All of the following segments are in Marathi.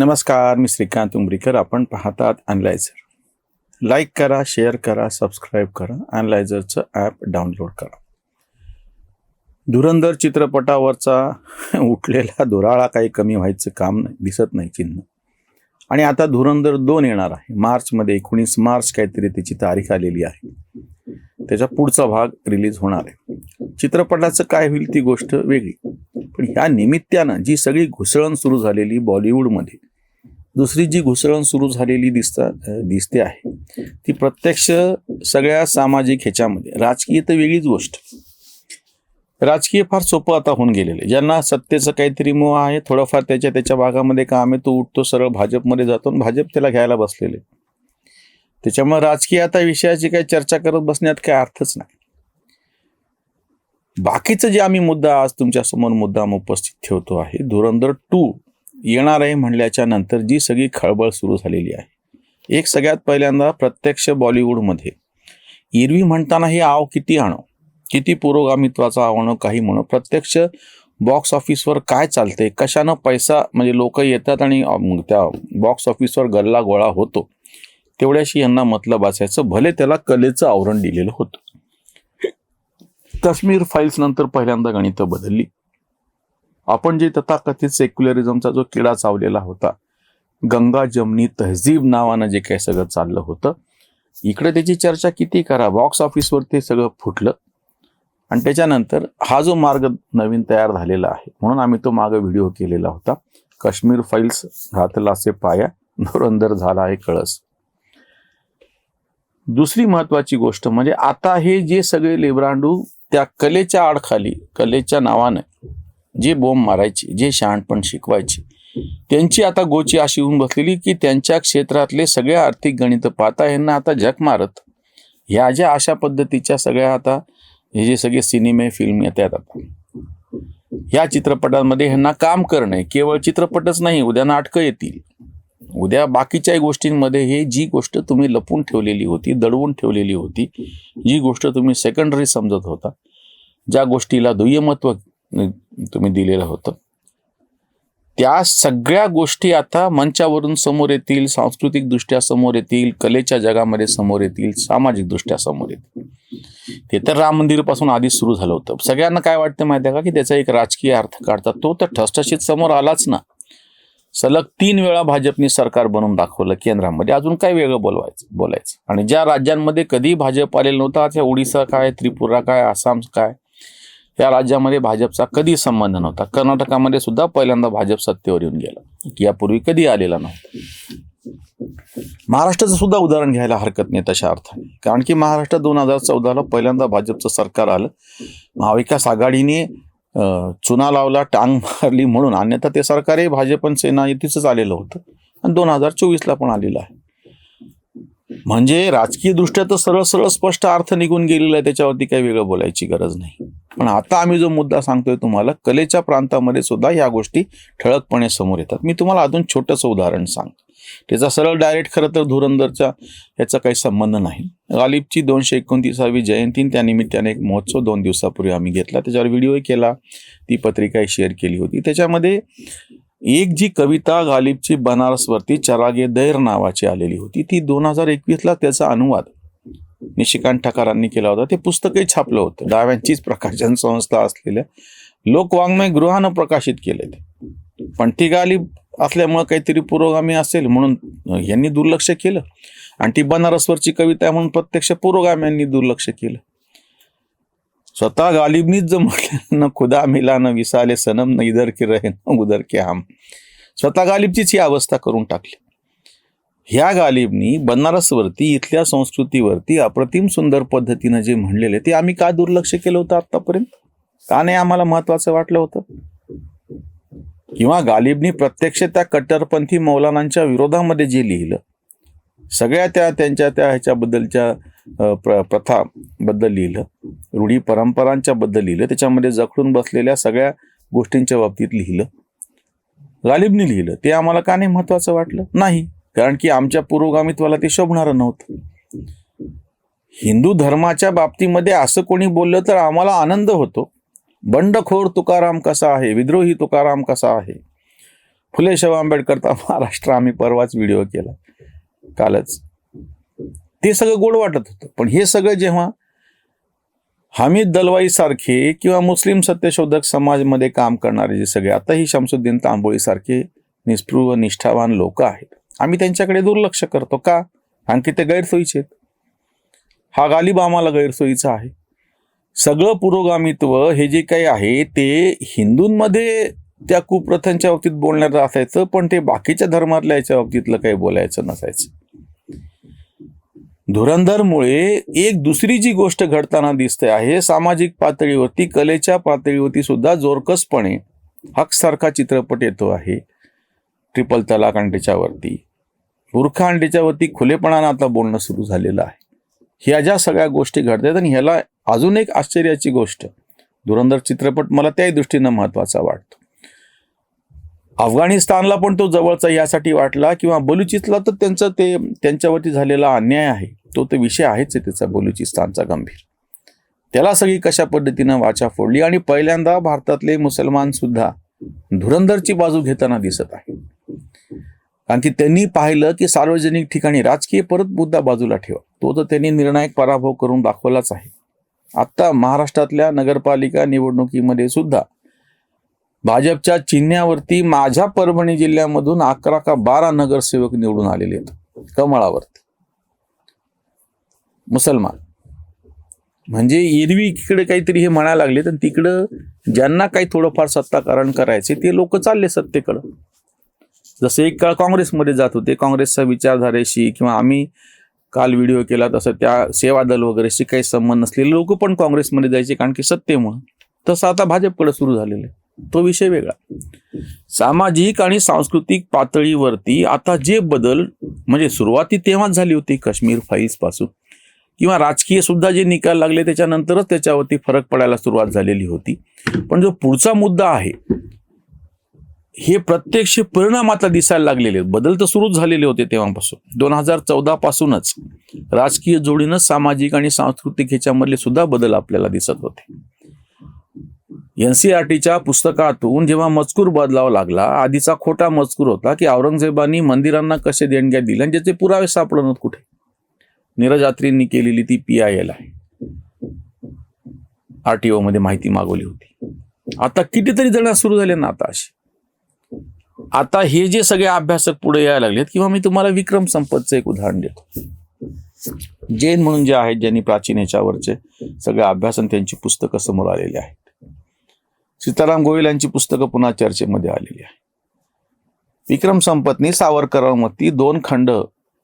नमस्कार मी श्रीकांत उमरीकर आपण पाहतात अनलायझर लाईक करा शेअर करा सबस्क्राईब करा. अनलायझरचं ॲप डाउनलोड करा. धुरंधर चित्रपटावरचा उठलेला दुराळा काही कमी व्हायचं काम नाही दिसत नाही चिन्ह. आणि आता धुरंधर दोन येणार आहे. मार्चमध्ये एकोणीस मार्च काहीतरी त्याची तारीख आलेली आहे. त्याचा पुढचा भाग रिलीज होणार आहे. चित्रपटाचं काय होईल ती गोष्ट वेगळी. पण ह्या निमित्तानं जी सगळी घुसळण सुरू झालेली बॉलिवूडमध्ये दुसरी जी घुसळण सुरू झालेली दिसता दिसते आहे ती प्रत्यक्ष सगळ्या सामाजिक ह्याच्यामध्ये. राजकीय तर वेगळीच गोष्ट. राजकीय फार सोपं आता होऊन गेलेलं ज्यांना सत्तेचं काहीतरी मोह आहे थोडंफार त्याच्या त्याच्या भागामध्ये काम आहे तो उठतो सरळ भाजपमध्ये जातो आणि भाजप त्याला घ्यायला बसलेले त्याच्यामुळे राजकीय आता विषयाची काही चर्चा करत बसण्यात काही अर्थच नाही. बाकीचं जे आम्ही मुद्दा आज तुमच्यासमोर मुद्दाम उपस्थित ठेवतो आहे धुरंधर टू येणार आहे म्हणल्याच्या नंतर जी सगळी खळबळ सुरू झालेली आहे. एक सगळ्यात पहिल्यांदा प्रत्यक्ष बॉलिवूडमध्ये एरवी म्हणताना हे आव किती आणो? किती पुरोगामित्वाचं आव्हानं काही म्हणून. प्रत्यक्ष बॉक्स ऑफिसवर काय चालते कशानं पैसा म्हणजे लोक येतात आणि त्या बॉक्स ऑफिसवर गल्ला गोळा होतो. तेवढ्याशी यांना मतलब असायचं. भले त्याला कलेचं आवरण दिलेलं होतं. काश्मीर फाईल्स नंतर पहिल्यांदा गणितं बदलली. आपण जे तथाकथित सेक्युलरिझमचा जो किडा चावलेला होता गंगा जमनी तहजीब नावानं जे काही सगळं चाललं होतं इकडे त्याची चर्चा किती करा. बॉक्स ऑफिसवर ते सगळं फुटलं. आणि त्याच्यानंतर हा जो मार्ग नवीन तयार झालेला आहे म्हणून आम्ही तो मागे व्हिडिओ केलेला होता. काश्मीर फाईल्स घातलासे पाया धुरंधर झाला आहे कळस. दुसरी महत्वाची गोष्ट म्हणजे आता हे जे सगळे लेब्रांडू त्या कलेच्या आडखाली कलेच्या नावानं जे बोंब मारायचे जे शहाणपण शिकवायचे त्यांची आता गोची अशी होऊन बसलेली की त्यांच्या क्षेत्रातले सगळे आर्थिक गणित पाहता यांना आता झक मारत ह्या ज्या अशा पद्धतीच्या सगळ्या आता हे जे सगळे सिनेमे फिल्म येतात आता. ह्या चित्रपटांमध्ये ह्यांना काम करणे केवळ चित्रपटच नाही उद्या नाटकं येतील. उद्या बाकीच्याही गोष्टींमध्ये हे जी गोष्ट तुम्ही लपून ठेवलेली होती दडवून ठेवलेली होती जी गोष्ट तुम्ही सेकंडरी समजत होता ज्या गोष्टीला दुय्यमत्व तुम्ही दिलेलं होतं त्या सगळ्या गोष्टी आता मंचावरून समोर येतील सांस्कृतिकदृष्ट्या समोर येतील कलेच्या जगामध्ये समोर येतील सामाजिकदृष्ट्या समोर येतील. ते तर राम मंदिरपासून आधीच सुरू झालं होतं. सगळ्यांना काय वाटतं माहिती आहे का? की त्याचा एक राजकीय अर्थ काढतात. तो तर ठसठशीत समोर आलाच ना. सलग तीन वेळा भाजपने सरकार बनवून दाखवलं केंद्रामध्ये. अजून काय वेगळं बोलवायचं बोलायचं. आणि ज्या राज्यांमध्ये कधी भाजप आलेलं नव्हतं त्या ओडिसा काय त्रिपुरा काय आसाम काय या राज्यामध्ये भाजपचा कधी संबंध नव्हता. कर्नाटकामध्ये सुद्धा पहिल्यांदा भाजप सत्तेवर येऊन गेला. यापूर्वी कधी आलेला नव्हता. महाराष्ट्राचं सुद्धा उदाहरण घ्यायला हरकत नाही तशा अर्थाने. कारण की महाराष्ट्र दोन हजार चौदाला पहिल्यांदा भाजपचं सरकार आलं. महाविकास आघाडीने चुना लावला टांग मारली म्हणून. अन्यथा ते सरकारही भाजप आणि सेना युतीचंच आलेलं होतं. आणि दोन हजार चोवीसला पण आलेलं आहे. म्हणजे राजकीय दृष्ट्या तर सरळ सरळ स्पष्ट अर्थ निघून गेलेला आहे. त्याच्यावरती काही वेगळं बोलायची गरज नाही. पण आता आम्ही जो मुद्दा सांगतोय तुम्हाला कलेच्या प्रांतामध्ये सुद्धा ह्या गोष्टी ठळकपणे समोर येतात. मी तुम्हाला अजून छोटंसं उदाहरण सांगतो. त्याचा सरळ डायरेक्ट खरं तर धुरंधरचा याचा काही संबंध नाही. गालिबची दोनशे एकोणतीसावी जयंती त्यानिमित्ताने त्या एक महोत्सव दोन दिवसापूर्वी आम्ही घेतला. त्याच्यावर व्हिडिओही केला. ती पत्रिकाही शेअर केली होती. त्याच्यामध्ये एक जी कविता गालिबची बनारसवरती चरागे दैर नावाची आलेली होती. ती दोन हजार एकवीसला त्याचा अनुवाद निशिकांत ठाकरांनी केला होता. ते पुस्तकही छापलं होतं. डाव्यांचीच प्रकाशन संस्था असलेल्या लोकवाङ्मय गृहानं प्रकाशित केले ते. पण ती गालिब असल्यामुळं काहीतरी पुरोगामी असेल म्हणून यांनी दुर्लक्ष केलं. आणि ती बनारसवरची कविता आहे म्हणून प्रत्यक्ष पुरोगाम्यांनी दुर्लक्ष केलं. स्वतः गालिबनीच जर म्हटलं न खुदा मिला न विसाले सनम न इधर कि रहे न उधर के हम. स्वतः गालिबचीच ही अवस्था करून टाकली. ह्या गालिबनी बनारसवरती इथल्या संस्कृतीवरती अप्रतिम सुंदर पद्धतीनं जे म्हणलेले ते आम्ही का दुर्लक्ष केलं होतं आत्तापर्यंत? का नाही आम्हाला महत्वाचं वाटलं होतं? किंवा गालिबनी प्रत्यक्ष त्या कट्टरपंथी मौलानांच्या विरोधामध्ये जे लिहिलं सगळ्या त्या त्यांच्या त्या ह्याच्याबद्दलच्या प्र प्रथाबद्दल लिहिलं रूढी परंपरांच्या बद्दल लिहिलं त्याच्यामध्ये जखडून बसलेल्या सगळ्या गोष्टींच्या बाबतीत लिहिलं गालिबनी लिहिलं ते आम्हाला का नाही महत्वाचं वाटलं? नाही. कारण की आमच्या पुरोगामित्वाला ते शोभणारं नव्हतं. हिंदू धर्माच्या बाबतीमध्ये असं कोणी बोललं तर आम्हाला आनंद होतो. बंडखोर तुकाराम कसा आहे? विद्रोही तुकाराम कसा आहे? फुले शाहू आंबेडकरचा महाराष्ट्र आम्ही परवाच व्हिडिओ केला. कालच. ते सगळं गोड वाटत होतं. पण हे सगळं जेव्हा हमीद दलवाई सारखे किंवा मुस्लिम सत्यशोधक समाजमध्ये काम करणारे जे सगळे आता ही शमसुद्दीन तांबोळी सारखे निष्पृह निष्ठावान लोक आहेत. आम्ही त्यांच्याकडे दुर्लक्ष करतो का? कारण की ते गैरसोयीचे आहेत. हा गालिब आम्हाला गैरसोयीचा आहे. सगळं पुरोगामित्व हे जे काही आहे ते हिंदूंमध्ये त्या कुप्रथांच्या बाबतीत बोलण्यात असायचं पण ते बाकीच्या धर्मातल्या याच्या बाबतीतलं काही बोलायचं नसायचं. धुरंधरमुळे एक दुसरी जी गोष्ट घडताना दिसते आहे सामाजिक पातळीवरती कलेच्या पातळीवरती सुद्धा जोरकसपणे हकसारखा चित्रपट येतो आहे. ट्रिपल तलाक आणि त्याच्यावरती. बुरखा आणि खुलेपणानं आता बोलणं सुरू झालेलं आहे. ह्या ज्या सगळ्या गोष्टी घडतात आणि ह्याला अजून एक आश्चर्याची गोष्ट धुरंधर चित्रपट मला त्याही दृष्टीनं महत्त्वाचा वाटतो. अफगाणिस्तानला पण तो जवळचा यासाठी वाटला किंवा बलुचिस्तानला तर त्यांचं ते त्यांच्यावरती झालेला अन्याय आहे. तो तर विषय आहेच आहे त्याचा बलुचिस्तानचा गंभीर. त्याला सगळी कशा पद्धतीनं वाचा फोडली आणि पहिल्यांदा भारतातले मुसलमान सुद्धा धुरंधरची बाजू घेताना दिसत आहे कारण की त्यांनी पाहिलं की सार्वजनिक ठिकाणी राजकीय परत मुद्दा बाजूला ठेवा. तो तर त्यांनी निर्णायक पराभव करून दाखवलाच आहे. आता महाराष्ट्रातल्या नगरपालिका निवडणुकीमध्ये सुद्धा भाजपच्या चिन्ह्यावरती माझ्या परभणी जिल्ह्यामधून अकरा का बारा नगरसेवक निवडून आलेले आहेत. कमळावरती. मुसलमान. म्हणजे एरवी इकडे काहीतरी हे म्हणायला लागले तर तिकडं ज्यांना काही थोडंफार सत्ताकारण करायचे ते लोक चालले सत्तेकडं. जसं एक काळ काँग्रेसमध्ये जात होते काँग्रेसच्या विचारधारेशी किंवा आम्ही काल व्हिडिओ केला तसं त्या सेवा दल वगैरेशी काही संबंध नसलेले लोक पण काँग्रेसमध्ये जायचे कारण की सत्तेमुळं. तसं आता भाजपकडे सुरू झालेलं आहे. तो विषय वेगळा. सामाजिक आणि सांस्कृतिक पातळीवरती आता जे बदल म्हणजे सुरुवाती तेव्हाच झाली होती काश्मीर फाईल्सपासून किंवा राजकीय सुद्धा जे निकाल लागले त्याच्यानंतरच त्याच्यावरती फरक पडायला सुरुवात झालेली होती. पण जो पुढचा मुद्दा आहे हे प्रत्यक्ष परिणाम आता दिसायला लागलेले आहेत. बदल तर सुरूच झालेले होते तेव्हापासून. दोन हजार चौदा पासूनच राजकीय जोडीनं सामाजिक आणि सांस्कृतिक ह्याच्यामधले सुद्धा बदल आपल्याला दिसत होते. एनसीआरटीच्या पुस्तकातून जेव्हा मजकूर बदलावा लागला आधीचा खोटा मजकूर होता की औरंगजेबानी मंदिरांना कसे देणग्या दिल्या आणि ज्याचे पुरावे सापडत कुठे? निरजात्रींनी केलेली ती पी आय एल आहे. आर टी ओ मध्ये माहिती मागवली होती. आता कितीतरी जण सुरू झाले ना आता अशी आता हे जे सगळे अभ्यासक पुढे यायला लागलेत किंवा मी तुम्हाला विक्रम संपतचं एक उदाहरण देतो. जैन म्हणून जे आहेत ज्यांनी प्राचीन याच्यावरचे सगळे अभ्यास आणि त्यांची पुस्तकं समोर आलेली आहेत. सीताराम गोयल यांची पुस्तकं पुन्हा चर्चेमध्ये आलेली आहे विक्रम संपतनी सावरकरांवरती दोन खंड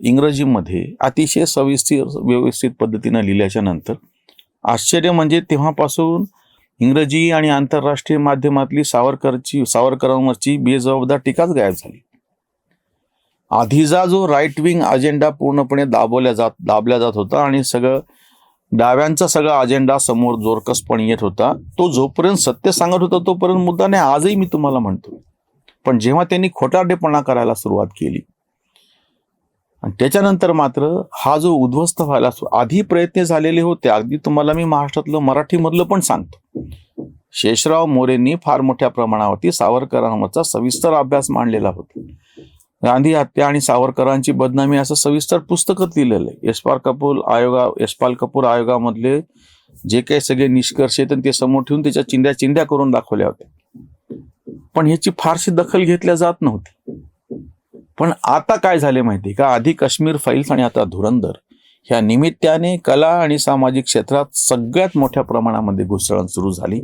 इंग्रजीमध्ये अतिशय सविस्तर व्यवस्थित पद्धतीनं लिहिल्याच्या नंतर आश्चर्य म्हणजे तेव्हापासून इंग्रजी आणि आंतरराष्ट्रीय माध्यमातली सावरकरची सावरकरांवरची बेजबाबदार टीकाच गायब झाली. आधीचा जो राईट विंग अजेंडा पूर्णपणे दाबवल्या जात दाबल्या जात होता आणि सगळं डाव्यांचा सगळा अजेंडा समोर जोरकसपणे येत होता तो जोपर्यंत सत्य सांगत होता तोपर्यंत मुद्दा नाही आजही मी तुम्हाला म्हणतो. पण जेव्हा त्यांनी खोटारडेपणा करायला सुरुवात केली आणि त्याच्यानंतर मात्र हा जो उद्ध्वस्त व्हायला आधी प्रयत्न झालेले होते अगदी तुम्हाला मी महाराष्ट्रातलं मराठीमधलं पण सांगतो. शेषराव मोरेंनी फार मोठ्या प्रमाणावरती सावरकरांवरचा सविस्तर अभ्यास मांडलेला होता. गांधी हत्या आणि सावरकरांची बदनामी असं सविस्तर पुस्तकच लिहिलेलं आहे. यशपाल कपूर आयोगा यशपाल कपूर आयोगामधले जे काही सगळे निष्कर्ष आहेत ते समोर ठेवून त्याच्या चिंध्या चिंध्या करून दाखवल्या होत्या. पण ह्याची फारशी दखल घेतल्या जात नव्हती. पण आता काय झाले माहिती का? आधी काश्मीर फाईल्स आणि आता धुरंधर ह्या निमित्ताने कला आणि सामाजिक क्षेत्रात सगळ्यात मोठ्या प्रमाणामध्ये घुसळण सुरू झाली.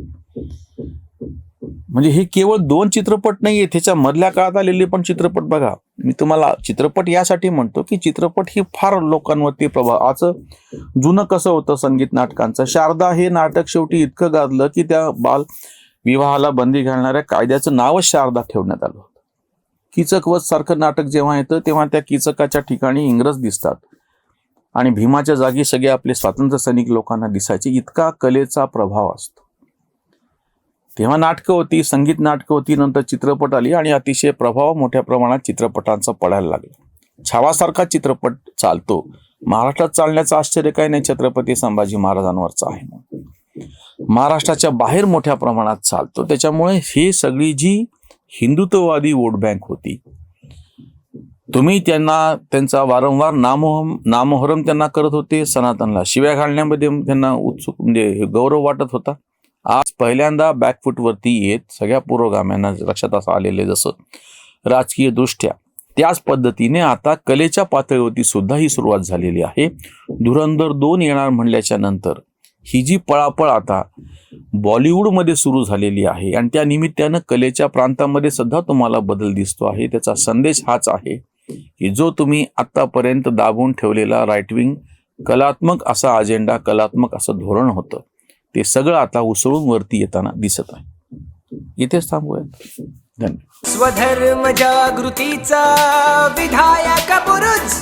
म्हणजे हे केवळ दोन चित्रपट नाहीये त्याच्या मधल्या काळात आलेले पण चित्रपट बघा. मी तुम्हाला चित्रपट यासाठी म्हणतो की चित्रपट ही फार लोकांवरती प्रभाव आज जुनं कसं होतं संगीत नाटकांचं? शारदा हे नाटक शेवटी इतकं गाजलं की त्या बाल विवाहाला बंदी घालणाऱ्या कायद्याचं नावच शारदा ठेवण्यात आलं किचकवत सारखं नाटक जेव्हा येतं तेव्हा त्या किचकाच्या ठिकाणी इंग्रज दिसतात. आणि भीमाच्या जागी सगळे आपले स्वातंत्र्य सैनिक लोकांना दिसायचे. इतका कलेचा प्रभाव असतो. तेव्हा नाटकं होती संगीत नाटकं होती नंतर चित्रपट आली आणि अतिशय प्रभाव मोठ्या प्रमाणात चित्रपटांचा पडायला लागला. छावासारखा चित्रपट चालतो. महाराष्ट्रात चालण्याचं आश्चर्य काही नाही छत्रपती संभाजी महाराजांवरचा आहे महाराष्ट्राच्या बाहेर मोठ्या प्रमाणात चालतो. त्याच्यामुळे ही सगळी जी हिंदुत्ववादी वोट बँक होती. तुम्ही त्यांना त्यांचा वारंवार नामोहम नामोहरम त्यांना करत होते सनातनला शिव्या घालण्यामध्ये त्यांना उत्सुक म्हणजे गौरव वाटत होता. आज पहिल्यांदा बॅकफूटवरती येत सगळ्या पुरोगाम्यांना लक्षात असं आलेले जसं राजकीय दृष्ट्या. त्याच पद्धतीने आता कलेच्या पातळीवरती सुद्धा ही सुरुवात झालेली आहे. धुरंधर दोन येणार म्हणल्याच्या नंतर ही जी पळापळ आता बॉलिवूडमध्ये सुरू झालेली आहे आणि त्या निमित्तानं कलेच्या प्रांतामध्ये सुद्धा तुम्हाला बदल दिसतो आहे त्याचा संदेश हाच आहे की जो तुम्ही आत्तापर्यंत दाबून ठेवलेला राईटविंग कलात्मक असा अजेंडा कलात्मक असं धोरण होतं ते सगळं आता उसळून वरती येताना दिसत आहे. इथेच थांबूयात. धन्यवाद. स्वधर्म जागृतीचा विधायक बुरुज